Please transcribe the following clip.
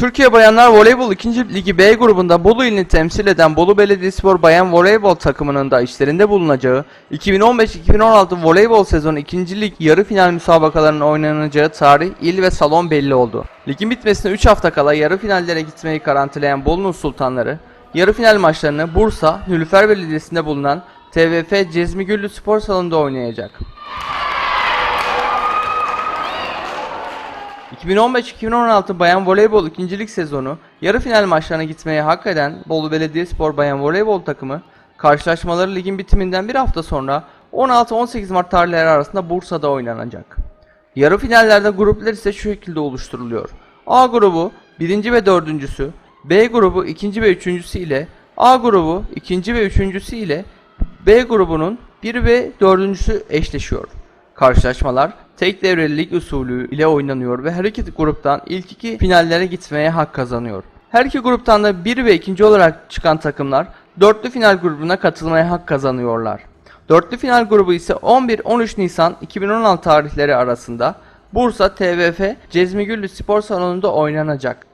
Türkiye Bayanlar Voleybol 2. Ligi B grubunda Bolu ilini temsil eden Bolu Belediyespor Bayan Voleybol takımının da işlerinde bulunacağı 2015-2016 voleybol sezonu 2. lig yarı final müsabakalarının oynanacağı tarih, il ve salon belli oldu. Ligin bitmesine 3 hafta kala yarı finallere gitmeyi garantileyen Bolu'nun sultanları, yarı final maçlarını Bursa, Nülüfer Belediyesi'nde bulunan TVF Cezmi Güllü Spor Salonu'nda oynayacak. 2015-2016 Bayan Voleybol 2. Lig sezonu yarı final maçlarına gitmeye hak eden Bolu Belediyespor Bayan Voleybol takımı karşılaşmaları ligin bitiminden bir hafta sonra 16-18 Mart tarihleri arasında Bursa'da oynanacak. Yarı finallerde gruplar ise şu şekilde oluşturuluyor. A grubu 1. ve 4.sü, B grubu 2. ve 3.sü ile A grubu 2. ve 3.sü ile B grubunun 1 ve 4.sü eşleşiyor. Karşılaşmalar tek devreli lig usulü ile oynanıyor ve her iki gruptan ilk iki finallere gitmeye hak kazanıyor. Her iki gruptan da 1 ve 2. olarak çıkan takımlar dörtlü final grubuna katılmaya hak kazanıyorlar. Dörtlü final grubu ise 11-13 Nisan 2016 tarihleri arasında Bursa TVF Cezmi Güllü Spor Salonu'nda oynanacak.